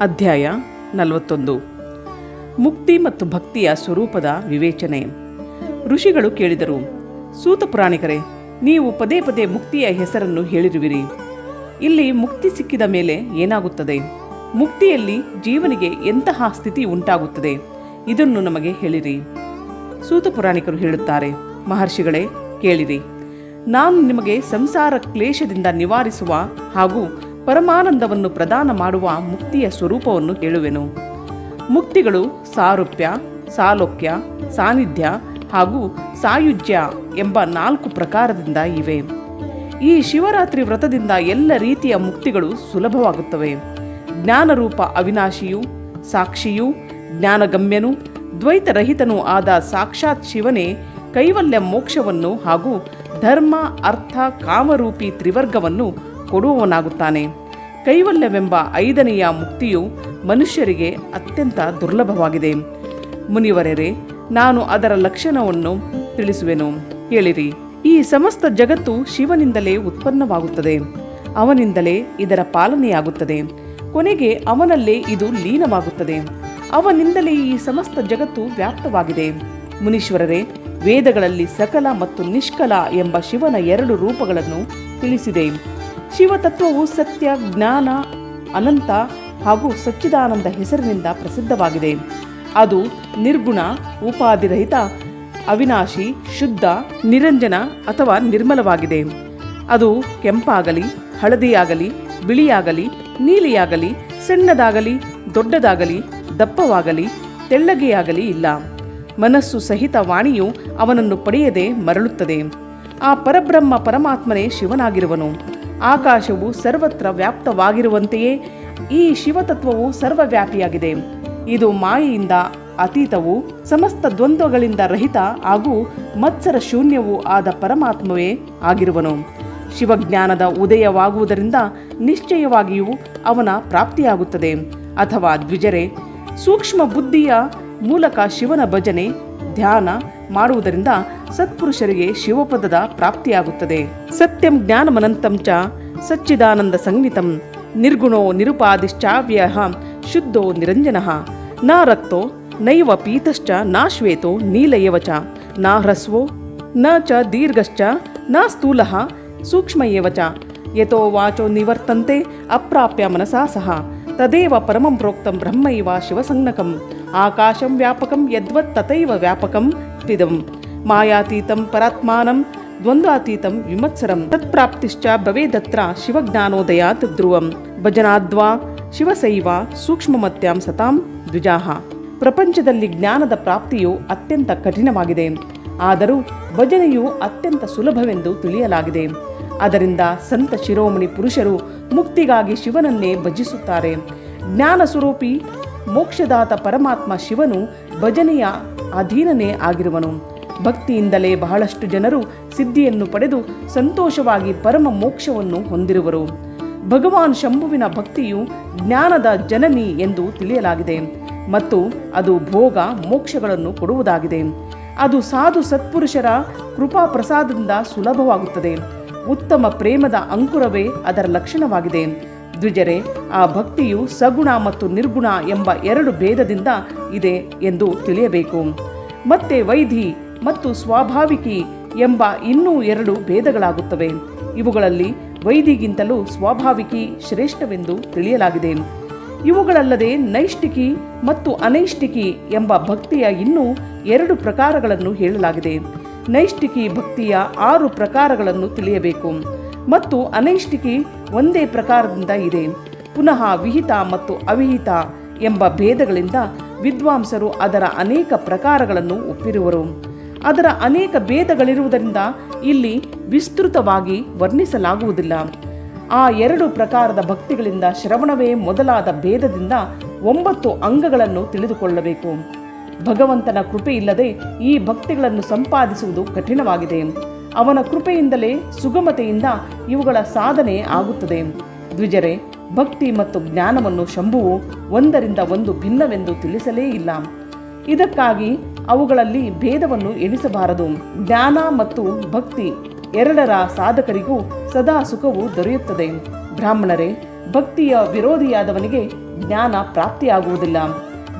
ಅಧ್ಯಾಯ ನಲವತ್ತೊಂದು. ಮುಕ್ತಿ ಮತ್ತು ಭಕ್ತಿಯ ಸ್ವರೂಪದ ವಿವೇಚನೆ. ಋಷಿಗಳು ಕೇಳಿದರು, ಸೂತ ಪುರಾಣಿಕರೇ, ನೀವು ಪದೇ ಪದೇ ಮುಕ್ತಿಯ ಹೆಸರನ್ನು ಹೇಳಿರುವಿರಿ. ಇಲ್ಲಿ ಮುಕ್ತಿ ಸಿಕ್ಕಿದ ಮೇಲೆ ಏನಾಗುತ್ತದೆ? ಮುಕ್ತಿಯಲ್ಲಿ ಜೀವನಿಗೆ ಎಂತಹ ಸ್ಥಿತಿ ಉಂಟಾಗುತ್ತದೆ? ಇದನ್ನು ನಮಗೆ ಹೇಳಿರಿ. ಸೂತ ಪುರಾಣಿಕರು ಹೇಳುತ್ತಾರೆ, ಮಹರ್ಷಿಗಳೇ, ಕೇಳಿರಿ. ನಾನು ನಿಮಗೆ ಸಂಸಾರ ಕ್ಲೇಶದಿಂದ ನಿವಾರಿಸುವ ಹಾಗೂ ಪರಮಾನಂದವನ್ನು ಪ್ರದಾನ ಮಾಡುವ ಮುಕ್ತಿಯ ಸ್ವರೂಪವನ್ನು ಹೇಳುವೆನು ಮುಕ್ತಿಗಳು ಸಾರೂಪ್ಯ, ಸಾಲೋಕ್ಯ, ಸಾನ್ನಿಧ್ಯ ಹಾಗೂ ಸಾಯುಜ್ಯ ಎಂಬ ನಾಲ್ಕು ಪ್ರಕಾರದಿಂದ ಇವೆ. ಈ ಶಿವರಾತ್ರಿ ವ್ರತದಿಂದ ಎಲ್ಲ ರೀತಿಯ ಮುಕ್ತಿಗಳು ಸುಲಭವಾಗುತ್ತವೆ. ಜ್ಞಾನರೂಪ ಅವಿನಾಶಿಯು, ಸಾಕ್ಷಿಯು, ಜ್ಞಾನಗಮ್ಯನು, ದ್ವೈತರಹಿತನೂ ಆದ ಸಾಕ್ಷಾತ್ ಶಿವನೇ ಕೈವಲ್ಯ ಮೋಕ್ಷವನ್ನು ಹಾಗೂ ಧರ್ಮ, ಅರ್ಥ, ಕಾಮರೂಪಿ ತ್ರಿವರ್ಗವನ್ನು ಕೊಡುವವನಾಗುತ್ತಾನೆ. ಕೈವಲ್ಯವೆಂಬ ಐದನೆಯ ಮುಕ್ತಿಯು ಮನುಷ್ಯರಿಗೆ ಅತ್ಯಂತ ದುರ್ಲಭವಾಗಿದೆ. ಮುನಿವರರೆ, ನಾನು ಅದರ ಲಕ್ಷಣವನ್ನು ತಿಳಿಸುವೆನು. ಹೇಳಿರಿ, ಈ ಸಮಸ್ತ ಜಗತ್ತು ಶಿವನಿಂದಲೇ ಉತ್ಪನ್ನವಾಗುತ್ತದೆ. ಅವನಿಂದಲೇ ಇದರ ಪಾಲನೆಯಾಗುತ್ತದೆ. ಕೊನೆಗೆ ಅವನಲ್ಲೇ ಇದು ಲೀನವಾಗುತ್ತದೆ. ಅವನಿಂದಲೇ ಈ ಸಮಸ್ತ ಜಗತ್ತು ವ್ಯಾಪ್ತವಾಗಿದೆ. ಮುನೀಶ್ವರರೇ, ವೇದಗಳಲ್ಲಿ ಸಕಲ ಮತ್ತು ನಿಷ್ಕಲ ಎಂಬ ಶಿವನ ಎರಡು ರೂಪಗಳನ್ನು ತಿಳಿಸಿದೆ. ಶಿವತತ್ವವು ಸತ್ಯ, ಜ್ಞಾನ, ಅನಂತ ಹಾಗೂ ಸಚ್ಚಿದಾನಂದ ಹೆಸರಿನಿಂದ ಪ್ರಸಿದ್ಧವಾಗಿದೆ. ಅದು ನಿರ್ಗುಣ, ಉಪಾಧಿರಹಿತ, ಅವಿನಾಶಿ, ಶುದ್ಧ, ನಿರಂಜನ ಅಥವಾ ನಿರ್ಮಲವಾಗಿದೆ. ಅದು ಕೆಂಪಾಗಲಿ, ಹಳದಿಯಾಗಲಿ, ಬಿಳಿಯಾಗಲಿ, ನೀಲಿಯಾಗಲಿ, ಸಣ್ಣದಾಗಲಿ, ದೊಡ್ಡದಾಗಲಿ, ದಪ್ಪವಾಗಲಿ, ತೆಳ್ಳಗೆಯಾಗಲಿ ಇಲ್ಲ. ಮನಸ್ಸು ಸಹಿತ ವಾಣಿಯು ಅವನನ್ನು ಪಡೆಯದೆ ಮರಳುತ್ತದೆ. ಆ ಪರಬ್ರಹ್ಮ ಪರಮಾತ್ಮನೇ ಶಿವನಾಗಿರುವನು. ಆಕಾಶವು ಸರ್ವತ್ರ ವ್ಯಾಪ್ತವಾಗಿರುವಂತೆಯೇ ಈ ಶಿವತತ್ವವು ಸರ್ವವ್ಯಾಪಿಯಾಗಿದೆ. ಇದು ಮಾಯೆಯಿಂದ ಅತೀತವು, ಸಮಸ್ತ ದ್ವಂದ್ವಗಳಿಂದ ರಹಿತ ಹಾಗೂ ಮತ್ಸರ ಶೂನ್ಯವೂ ಆದ ಪರಮಾತ್ಮವೇ ಆಗಿರುವನು. ಶಿವಜ್ಞಾನದ ಉದಯವಾಗುವುದರಿಂದ ನಿಶ್ಚಯವಾಗಿಯೂ ಅವನ ಪ್ರಾಪ್ತಿಯಾಗುತ್ತದೆ. ಅಥವಾ ದ್ವಿಜರೆ ಸೂಕ್ಷ್ಮ ಬುದ್ಧಿಯ ಮೂಲಕ ಶಿವನ ಭಜನೆ, ಧ್ಯಾನ ಮಾಡುವುದರಿಂದ ಸತ್ಪುರುಷರಿಗೆ ಶಿವಪದದ ಪ್ರಾಪ್ತಿಯಾಗುತ್ತದೆ. ಸತ್ಯಂ ಜ್ಞಾನಮನಂತಂ ಚ ಸಚ್ಚಿದಾನಂದ ಸಂಹಿತಂ ನಿರ್ಗುಣೋ ನಿರುಪಾದಿಶ್ಚಾವ್ಯ ಶುದ್ಧೋ ನಿರಂಜನ. ನ ರಕ್ತೋ ನೈವ ಪೀತಶ್ಚ ನಾ ಶ್ವೇತೋ ನೀಲಯವ ಚ ನ ಹ್ರಸ್ವೋ ನ ಚ ದೀರ್ಘಶ್ಚ ನ ಸ್ಥೂಲ ಸೂಕ್ಷ್ಮ ಏವ ಚ. ಯಥೋ ವಾಚೋ ನಿವರ್ತಂತೆ ಅಪ್ರಾಪ್ಯ ಮನಸಾ ಸಹ. ತದೇವ ಪರಮಂ ಪ್ರೋಕ್ತಂ ಬ್ರಹ್ಮೈವ ಶಿವಸಂಜ್ಞಕಂ ಆಕಾಶಂ ವ್ಯಾಪಕಂ ಯದ್ವತ್ ತಥೈವ ವ್ಯಾಪಕಂ ಪಿದಂ ಮಾಯಾತೀತಂ ಪರಾತ್ಮಾನಂ ದ್ವಂದ್ವಾತೀತಂ ವಿಮತ್ಸರಂ ತತ್ಪ್ರಾಪ್ತಿಶ್ಚ ಭವೇದತ್ರ ಶಿವಜ್ಞಾನೋದಯಾತ್ ಧ್ರುವಂ ಭಜನಾದ್ವಾ ಶಿವಸೈವ ಸೂಕ್ಷ್ಮಮತ್ಯಾಂ ಸತಾಂ ದ್ವಿಜಾಹ ಪ್ರಪಂಚದಲ್ಲಿ ಜ್ಞಾನದ ಪ್ರಾಪ್ತಿಯು ಅತ್ಯಂತ ಕಠಿಣವಾಗಿದೆ। ಆದರೂ ಭಜನೆಯು ಅತ್ಯಂತ ಸುಲಭವೆಂದು ತಿಳಿಯಲಾಗಿದೆ। ಅದರಿಂದ ಸಂತ ಶಿರೋಮಣಿ ಪುರುಷರು ಮುಕ್ತಿಗಾಗಿ ಶಿವನನ್ನೇ ಭಜಿಸುತ್ತಾರೆ. ಜ್ಞಾನ ಸ್ವರೂಪಿ ಮೋಕ್ಷದಾತ ಪರಮಾತ್ಮ ಶಿವನು ಭಜನೆಯ ಅಧೀನನೇ ಆಗಿರುವನು. ಭಕ್ತಿಯಿಂದಲೇ ಬಹಳಷ್ಟು ಜನರು ಸಿದ್ಧಿಯನ್ನು ಪಡೆದು ಸಂತೋಷವಾಗಿ ಪರಮ ಮೋಕ್ಷವನ್ನು ಹೊಂದಿರುವರು. ಭಗವಾನ್ ಶಂಭುವಿನ ಭಕ್ತಿಯು ಜ್ಞಾನದ ಜನನಿ ಎಂದು ತಿಳಿಯಲಾಗಿದೆ ಮತ್ತು ಅದು ಭೋಗ ಮೋಕ್ಷಗಳನ್ನು ಕೊಡುವುದಾಗಿದೆ. ಅದು ಸಾಧು ಸತ್ಪುರುಷರ ಕೃಪಾ ಪ್ರಸಾದದಿಂದ ಸುಲಭವಾಗುತ್ತದೆ. ಉತ್ತಮ ಪ್ರೇಮದ ಅಂಕುರವೇ ಅದರ ಲಕ್ಷಣವಾಗಿದೆ. ದ್ವಿಜರೆ, ಆ ಭಕ್ತಿಯು ಸಗುಣ ಮತ್ತು ನಿರ್ಗುಣ ಎಂಬ ಎರಡು ಭೇದದಿಂದ ಇದೆ ಎಂದು ತಿಳಿಯಬೇಕು. ಮತ್ತೆ ವೈಧಿ ಮತ್ತು ಸ್ವಾಭಾವಿಕಿ ಎಂಬ ಇನ್ನೂ ಎರಡು ಭೇದಗಳಾಗುತ್ತವೆ. ಇವುಗಳಲ್ಲಿ ವೈದಿಗಿಂತಲೂ ಸ್ವಾಭಾವಿಕಿ ಶ್ರೇಷ್ಠವೆಂದು ತಿಳಿಯಲಾಗಿದೆ. ಇವುಗಳಲ್ಲದೆ ನೈಷ್ಠಿಕಿ ಮತ್ತು ಅನೈಷ್ಟಿಕಿ ಎಂಬ ಭಕ್ತಿಯ ಇನ್ನೂ ಎರಡು ಪ್ರಕಾರಗಳನ್ನು ಹೇಳಲಾಗಿದೆ. ನೈಷ್ಟಿಕಿ ಭಕ್ತಿಯ ಆರು ಪ್ರಕಾರಗಳನ್ನು ತಿಳಿಯಬೇಕು. ಮತ್ತು ಅನೈಷ್ಠಿಕಿ ಒಂದೇ ಪ್ರಕಾರದಿಂದ ಇದೆ. ಪುನಃ ವಿಹಿತ ಮತ್ತು ಅವಿಹಿತ ಎಂಬ ಭೇದಗಳಿಂದ ವಿದ್ವಾಂಸರು ಅದರ ಅನೇಕ ಪ್ರಕಾರಗಳನ್ನು ಒಪ್ಪಿರುವರು. ಅದರ ಅನೇಕ ಭೇದಗಳಿರುವುದರಿಂದ ಇಲ್ಲಿ ವಿಸ್ತೃತವಾಗಿ ವರ್ಣಿಸಲಾಗುವುದಿಲ್ಲ. ಆ ಎರಡು ಪ್ರಕಾರದ ಭಕ್ತಿಗಳಿಂದ ಶ್ರವಣವೇ ಮೊದಲಾದ ಭೇದದಿಂದ ಒಂಬತ್ತು ಅಂಗಗಳನ್ನು ತಿಳಿದುಕೊಳ್ಳಬೇಕು. ಭಗವಂತನ ಕೃಪೆ ಇಲ್ಲದೆ ಈ ಭಕ್ತಿಗಳನ್ನು ಸಂಪಾದಿಸುವುದು ಕಠಿಣವಾಗಿದೆ. ಅವನ ಕೃಪೆಯಿಂದಲೇ ಸುಗಮತೆಯಿಂದ ಇವುಗಳ ಸಾಧನೆ ಆಗುತ್ತದೆ. ದ್ವಿಜರೆ, ಭಕ್ತಿ ಮತ್ತು ಜ್ಞಾನವನ್ನು ಶಂಭುವು ಒಂದರಿಂದ ಒಂದು ಭಿನ್ನವೆಂದು ತಿಳಿಸಲೇ ಇಲ್ಲ. ಇದಕ್ಕಾಗಿ ಅವುಗಳಲ್ಲಿ ಭೇದವನ್ನು ಎಣಿಸಬಾರದು. ಜ್ಞಾನ ಮತ್ತು ಭಕ್ತಿ ಎರಡರ ಸಾಧಕರಿಗೂ ಸದಾ ಸುಖವು ದೊರೆಯುತ್ತದೆ. ಬ್ರಾಹ್ಮಣರೇ, ಭಕ್ತಿಯ ವಿರೋಧಿಯಾದವನಿಗೆ ಜ್ಞಾನ ಪ್ರಾಪ್ತಿಯಾಗುವುದಿಲ್ಲ.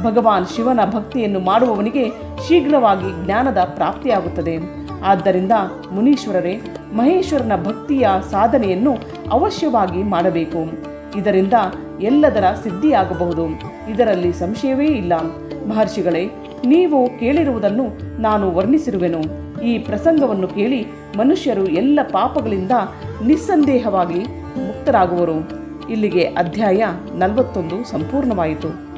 ಭಗವಾನ್ ಶಿವನ ಭಕ್ತಿಯನ್ನು ಮಾಡುವವನಿಗೆ ಶೀಘ್ರವಾಗಿ ಜ್ಞಾನದ ಪ್ರಾಪ್ತಿಯಾಗುತ್ತದೆ. ಆದ್ದರಿಂದ ಮುನೀಶ್ವರರೇ, ಮಹೇಶ್ವರನ ಭಕ್ತಿಯ ಸಾಧನೆಯನ್ನು ಅವಶ್ಯವಾಗಿ ಮಾಡಬೇಕು. ಇದರಿಂದ ಎಲ್ಲದರ ಸಿದ್ಧಿಯಾಗಬಹುದು. ಇದರಲ್ಲಿ ಸಂಶಯವೇ ಇಲ್ಲ. ಮಹರ್ಷಿಗಳೇ, ನೀವು ಕೇಳಿರುವುದನ್ನು ನಾನು ವರ್ಣಿಸಿರುವೆನು. ಈ ಪ್ರಸಂಗವನ್ನು ಕೇಳಿ ಮನುಷ್ಯರು ಎಲ್ಲ ಪಾಪಗಳಿಂದ ನಿಸ್ಸಂದೇಹವಾಗಿ ಮುಕ್ತರಾಗುವರು. ಇಲ್ಲಿಗೆ ಅಧ್ಯಾಯ ನಲವತ್ತೊಂದು ಸಂಪೂರ್ಣವಾಯಿತು.